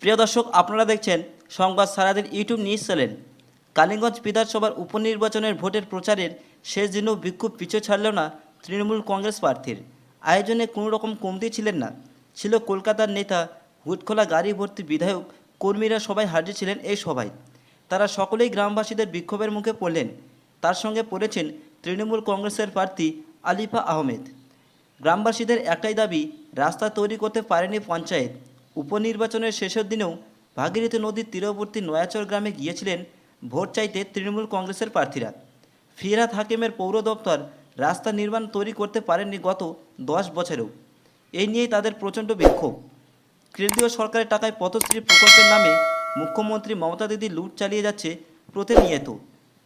প্রিয় দর্শক, আপনারা দেখছেন সংবাদ সারাদিন ইউটিউব নিউজ চ্যানেল। কালীগঞ্জ বিধানসভার উপনির্বাচনের ভোটের প্রচারের শেষ দিনেও বিক্ষোভ পিছু ছাড়ল না তৃণমূল কংগ্রেস প্রার্থীর। আয়োজনে কোনো রকম কমতি ছিলেন না। ছিল কলকাতার নেতা হুটখোলা গাড়ি ভর্তি বিধায়ক কর্মীরা সবাই হাজির ছিলেন এই সভায়। তারা সকলেই গ্রামবাসীদের বিক্ষোভের মুখে পড়লেন। তার সঙ্গে পড়েছেন তৃণমূল কংগ্রেসের প্রার্থী আলিফা আহমেদ। গ্রামবাসীদের একটাই দাবি, রাস্তা তৈরি করতে পারেনি পঞ্চায়েত। উপনির্বাচনের শেষের দিনেও ভাগীরথী নদীর তীরবর্তী নয়াচর গ্রামে গিয়েছিলেন ভোট চাইতে তৃণমূল কংগ্রেসের প্রার্থীরা। ফিরাত হাকিমের পৌর দপ্তর রাস্তা নির্মাণ তৈরি করতে পারেননি গত দশ বছরেও। এই নিয়েই তাদের প্রচণ্ড বিক্ষোভ। কেন্দ্রীয় সরকারের টাকায় পথশ্রী প্রকল্পের নামে মুখ্যমন্ত্রী মমতা দিদি লুট চালিয়ে যাচ্ছে প্রতিনিয়ত।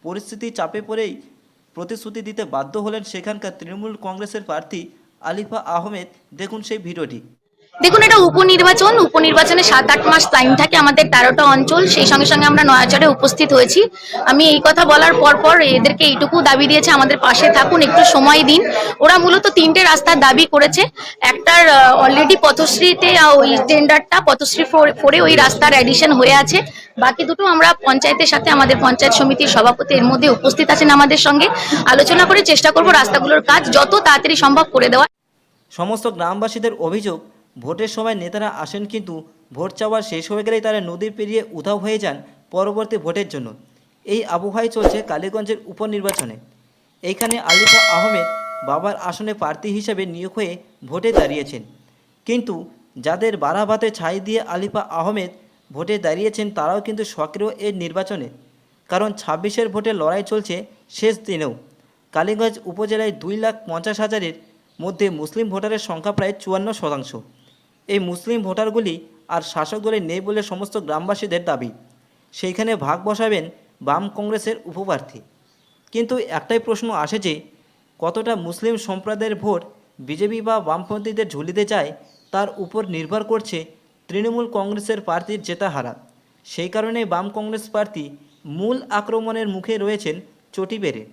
পরিস্থিতি চাপে পড়েই প্রতিশ্রুতি দিতে বাধ্য হলেন সেখানকার তৃণমূল কংগ্রেসের প্রার্থী আলিফা আহমেদ। দেখুন সেই ভিডিওটি। দেখুন, এটা উপনির্বাচন। উপনির্বাচনে সাত, আট মাস টাইম থাকে আমাদের তেরোটা অঞ্চল। সেই সঙ্গে সঙ্গে আমরা নয়াচরে উপস্থিত হয়েছি। আমি এই কথা বলার পর পর এদেরকে এইটুকু দাবি দিয়েছে, আমাদের পাশে থাকুন, একটু সময় দিন। ওরা মূলত তিনটে রাস্তার দাবি করেছে। একটার অলরেডি পথশ্রীতে ওই টেন্ডারটা পথশ্রী ফোরে ওই রাস্তার অ্যাডিশন হয়ে আছে। বাকি দুটো আমরা পঞ্চায়েতের সাথে, আমাদের পঞ্চায়েত সমিতির সভাপতি এর মধ্যে উপস্থিত আছেন আমাদের সঙ্গে। আলোচনা করে চেষ্টা করব রাস্তাগুলোর কাজ যত তাড়াতাড়ি সম্ভব করে দেওয়া সমস্ত গ্রামবাসীদের অভিযোগ ভোটের সময় নেতারা আসেন কিন্তু ভোট চাওয়া শেষ হয়ে গেলেই তারা নদী পেরিয়ে উধাও হয়ে যান পরবর্তী ভোটের জন্য। এই আবহাওয়ায় চলছে কালীগঞ্জের উপনির্বাচনে। এইখানে আলিফা আহমেদ বাবার আসনে প্রার্থী হিসেবে নিয়োগ হয়ে ভোটে দাঁড়িয়েছেন। কিন্তু যাদের বারাভাতে ছাই দিয়ে আলিফা আহমেদ ভোটে দাঁড়িয়েছেন তারাও কিন্তু সক্রিয় এই নির্বাচনে। কারণ ছাব্বিশের ভোটে লড়াই চলছে শেষ দিনেও। কালীগঞ্জ উপজেলায় দুই লাখ পঞ্চাশ হাজারের মধ্যে মুসলিম ভোটারের সংখ্যা প্রায় চুয়ান্ন শতাংশ। এই মুসলিম ভোটারগুলি আর শাসক নেই বলে সমস্ত গ্রামবাসীদের দাবি। সেইখানে ভাগ বসাবেন বাম কংগ্রেসের উপপ্রার্থী। কিন্তু একটাই প্রশ্ন আসে যে, কতটা মুসলিম সম্প্রদায়ের ভোট বিজেপি বা বামপন্থীদের ঝুলিতে যায় তার উপর নির্ভর করছে তৃণমূল কংগ্রেসের প্রার্থীর জেতা হারা সেই কারণে বাম কংগ্রেস প্রার্থী মূল আক্রমণের মুখে রয়েছেন চটি বেড়ে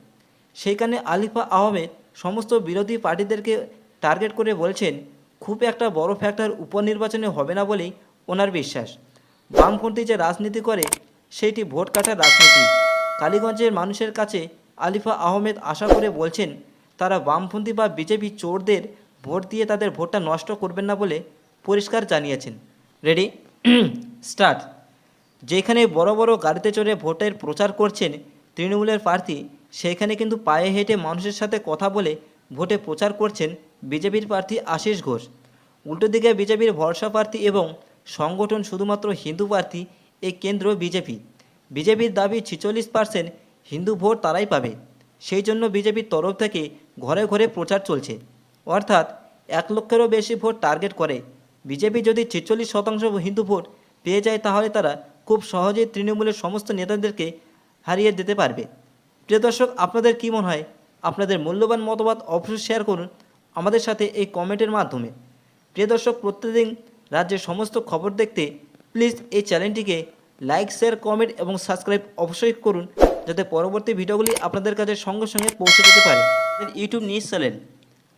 সেইখানে আলিফা আহমেদ সমস্ত বিরোধী পার্টিদেরকে টার্গেট করে বলছেন খুব একটা বড় ফ্যাক্টর উপনির্বাচনে হবে না বলেই ওনার বিশ্বাস। বামপন্থী যে রাজনীতি করে, সেইটি ভোট কাটার রাজনীতি। কালীগঞ্জের মানুষের কাছে আলিফা আহমেদ আশা করে বলছেন, তারা বামপন্থী বা বিজেপি চোরদের ভোট দিয়ে তাদের ভোটটা নষ্ট করবেন না বলে পরিষ্কার জানিয়েছেন। রেডি স্টার্ট যেখানে বড় বড় গাড়িতে চড়ে ভোটের প্রচার করছেন তৃণমূলের প্রার্থী, সেখানে কিন্তু পায়ে হেঁটে মানুষের সাথে কথা বলে ভোটে প্রচার করছেন বিজেপির প্রার্থী আশিস ঘোষ। উল্টো দিকে বিজেপির ভরসা প্রার্থী এবং সংগঠন শুধুমাত্র হিন্দু প্রার্থী এই কেন্দ্র বিজেপি। বিজেপির দাবি ছিচল্লিশ পার্সেন্ট হিন্দু ভোট তারাই পাবে। সেই জন্য বিজেপির তরফ থেকে ঘরে ঘরে প্রচার চলছে। অর্থাৎ এক লক্ষেরও বেশি ভোট টার্গেট করে। বিজেপি যদি ছেচল্লিশ শতাংশ হিন্দু ভোট পেয়ে যায়, তাহলে তারা খুব সহজেই তৃণমূলের সমস্ত নেতাদেরকে হারিয়ে দিতে পারবে। প্রিয় দর্শক, আপনাদের কী মনে হয়? আপনাদের মূল্যবান মতামত অবশ্যই শেয়ার করুন। আমাদের সাথে এই কমেন্টের মাধ্যমে। প্রিয় দর্শক, প্রত্যেকদিন রাজ্যের সমস্ত খবর দেখতে প্লিজ এই চ্যানেলটিকে লাইক শেয়ার কমেন্ট এবং সাবস্ক্রাইব অবশ্যই করুন যাতে পরবর্তী ভিডিওগুলি আপনাদের কাছে সঙ্গে সঙ্গে পৌঁছে যেতে পারে। ইউটিউব নিউজ চ্যানেল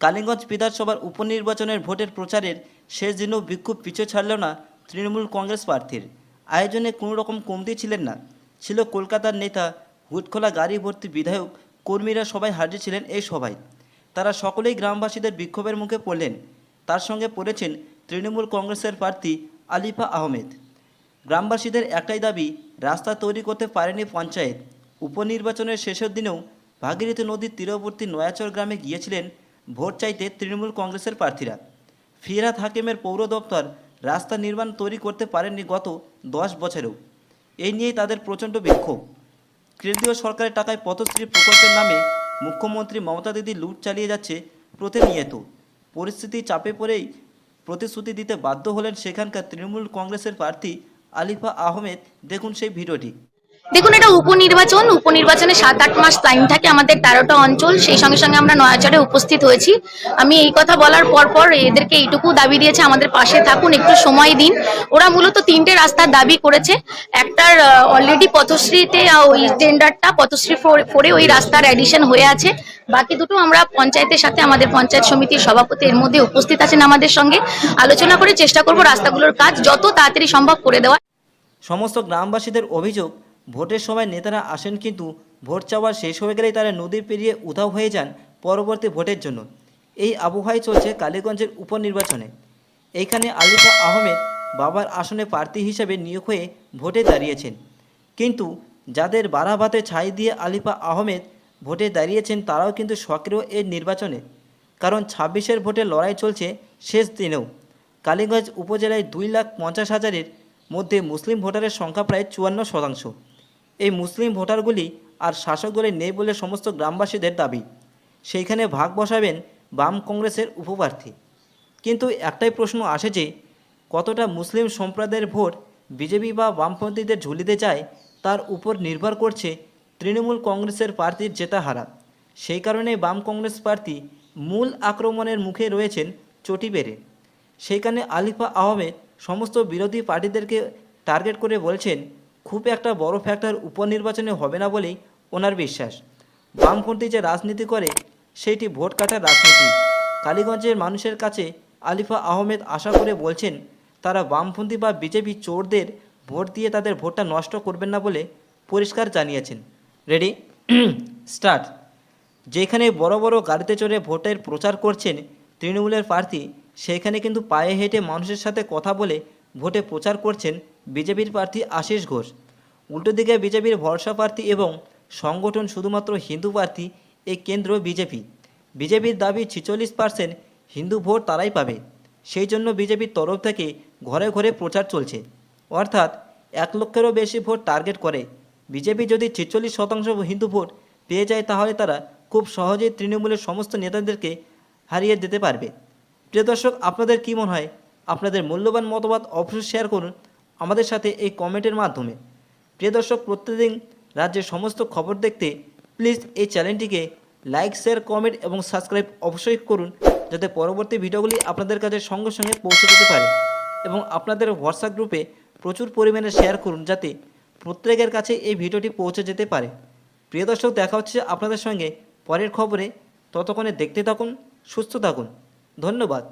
কালীগঞ্জ বিধানসভার উপনির্বাচনের ভোটের প্রচারের শেষ দিনেও বিক্ষোভ পিছু ছাড়ল না তৃণমূল কংগ্রেস প্রার্থীর। আয়োজনে কোনো রকম কমতি ছিলেন না। ছিল কলকাতার নেতা, হুটখোলা গাড়ি ভর্তি বিধায়ক, কর্মীরা সবাই হাজির ছিলেন এই সভায়। তারা সকলেই গ্রামবাসীদের বিক্ষোভের মুখে পড়লেন। তার সঙ্গে পড়েছেন তৃণমূল কংগ্রেসের প্রার্থী আলিফা আহমেদ। গ্রামবাসীদের একটাই দাবি, রাস্তা তৈরি করতে পারেনি পঞ্চায়েত। উপনির্বাচনের শেষের দিনেও ভাগীরথী নদীর তীরবর্তী নয়াচর গ্রামে গিয়েছিলেন ভোট চাইতে তৃণমূল কংগ্রেসের প্রার্থীরা। ফিরাত হাকিমের পৌর দপ্তর রাস্তা নির্মাণ তৈরি করতে পারেননি গত দশ বছরেও। এই নিয়েই তাদের প্রচণ্ড বিক্ষোভ। কেন্দ্রীয় সরকারের টাকায় পথশ্রী প্রকল্পের নামে মুখ্যমন্ত্রী মমতা দিদি লুট চালিয়ে যাচ্ছে প্রতিনিয়ত। পরিস্থিতি চাপে পড়েই প্রতিশ্রুতি দিতে বাধ্য হলেন সেখানকার তৃণমূল কংগ্রেসের প্রার্থী আলিফা আহমেদ। দেখুন সেই ভিডিওটি। দেখুন, এটা উপনির্বাচন। উপনির্বাচনে সাত, আট মাস টাইম থাকে আমাদের তেরোটা অঞ্চল। সেই সঙ্গে সঙ্গে আমরা নয়াচরে উপস্থিত হয়েছি। আমি এই কথা বলার পর পর এদেরকে এইটুকু দাবি দিয়েছে, আমাদের পাশে থাকুন, একটু সময় দিন। ওরা মূলত তিনটে রাস্তার দাবি করেছে। একটার অলরেডি পথশ্রীতে ওই টেন্ডারটা পথশ্রী ফোরে ওই রাস্তার অ্যাডিশন হয়ে আছে। বাকি দুটো আমরা পঞ্চায়েতের সাথে, আমাদের পঞ্চায়েত সমিতির সভাপতি এর মধ্যে উপস্থিত আছেন আমাদের সঙ্গে। আলোচনা করে চেষ্টা করব রাস্তাগুলোর কাজ যত তাড়াতাড়ি সম্ভব করে দেওয়া সমস্ত গ্রামবাসীদের অভিযোগ ভোটের সময় নেতারা আসেন কিন্তু ভোট চাওয়া শেষ হয়ে গেলেই তারা নদী পেরিয়ে উধাও হয়ে যান পরবর্তী ভোটের জন্য। এই আবহাওয়ায় চলছে কালীগঞ্জের উপনির্বাচনে। এইখানে আলিফা আহমেদ বাবার আসনে প্রার্থী হিসেবে নিয়োগ হয়ে ভোটে দাঁড়িয়েছেন। কিন্তু যাদের বারাভাতে ছাই দিয়ে আলিফা আহমেদ ভোটে দাঁড়িয়েছেন তারাও কিন্তু সক্রিয় এই নির্বাচনে। কারণ ছাব্বিশের ভোটে লড়াই চলছে শেষ দিনেও। কালীগঞ্জ উপজেলায় দুই লাখ পঞ্চাশ হাজারের মধ্যে মুসলিম ভোটারের সংখ্যা প্রায় চুয়ান্ন শতাংশ। এই মুসলিম ভোটারগুলি আর শাসক দলে নেই বলে সমস্ত গ্রামবাসীদের দাবি। সেইখানে ভাগ বসাবেন বাম কংগ্রেসের উপপ্রার্থী। কিন্তু একটাই প্রশ্ন আসে যে, কতটা মুসলিম সম্প্রদায়ের ভোট বিজেপি বা বামপন্থীদের ঝুলিতে যায় তার উপর নির্ভর করছে তৃণমূল কংগ্রেসের প্রার্থীর জেতা হারা সেই কারণে বাম কংগ্রেস প্রার্থী মূল আক্রমণের মুখে রয়েছেন চটি বেড়ে সেইখানে আলিফা আহমেদ সমস্ত বিরোধী পার্টিদেরকে টার্গেট করে বলছেন খুব একটা বড় ফ্যাক্টর উপনির্বাচনে হবে না বলেই ওনার বিশ্বাস। বামপন্থী যে রাজনীতি করে, সেইটি ভোট কাটার রাজনীতি। কালীগঞ্জের মানুষের কাছে আলিফা আহমেদ আশা করে বলছেন, তারা বামপন্থী বা বিজেপি চোরদের ভোট দিয়ে তাদের ভোটটা নষ্ট করবেন না বলে পরিষ্কার জানিয়েছেন। রেডি? স্টার্ট। যেখানে বড় বড় গাড়িতে চড়ে ভোটের প্রচার করছেন তৃণমূলের প্রার্থী, সেখানে কিন্তু পায়ে হেঁটে মানুষের সাথে কথা বলে ভোটে প্রচার করছেন বিজেপির প্রার্থী আশিস ঘোষ। উল্টো দিকে বিজেপির ভরসা প্রার্থী এবং সংগঠন শুধুমাত্র হিন্দু প্রার্থী এই কেন্দ্র বিজেপি। বিজেপির দাবি ছিচল্লিশ পার্সেন্ট হিন্দু ভোট তারাই পাবে। সেই জন্য বিজেপির তরফ থেকে ঘরে ঘরে প্রচার চলছে। অর্থাৎ এক লক্ষেরও বেশি ভোট টার্গেট করে। বিজেপি যদি ছেচল্লিশ শতাংশ হিন্দু ভোট পেয়ে যায়, তাহলে তারা খুব সহজেই তৃণমূলের সমস্ত নেতাদেরকে হারিয়ে দিতে পারবে। প্রিয় দর্শক, আপনাদের কী মনে হয়? আপনাদের মূল্যবান মতামত অবশ্যই শেয়ার করুন আমাদের সাথে এই কমেন্টের মাধ্যমে। প্রিয় দর্শক প্রতিদিন রাজ্যের সমস্ত খবর দেখতে প্লিজ এই চ্যানেলটিকে লাইক শেয়ার কমেন্ট এবং সাবস্ক্রাইব অবশ্যই করুন যাতে পরবর্তী ভিডিওগুলি আপনাদের কাছে সঙ্গে সঙ্গে পৌঁছে যেতে পারে এবং আপনাদের হোয়াটসঅ্যাপ গ্রুপে প্রচুর পরিমাণে শেয়ার করুন যাতে প্রত্যেকের কাছে এই ভিডিওটি পৌঁছে যেতে পারে। প্রিয় দর্শক, দেখা হচ্ছে আপনাদের সঙ্গে পরের খবরে। ততক্ষণে দেখতে থাকুন, সুস্থ থাকুন। ধন্যবাদ।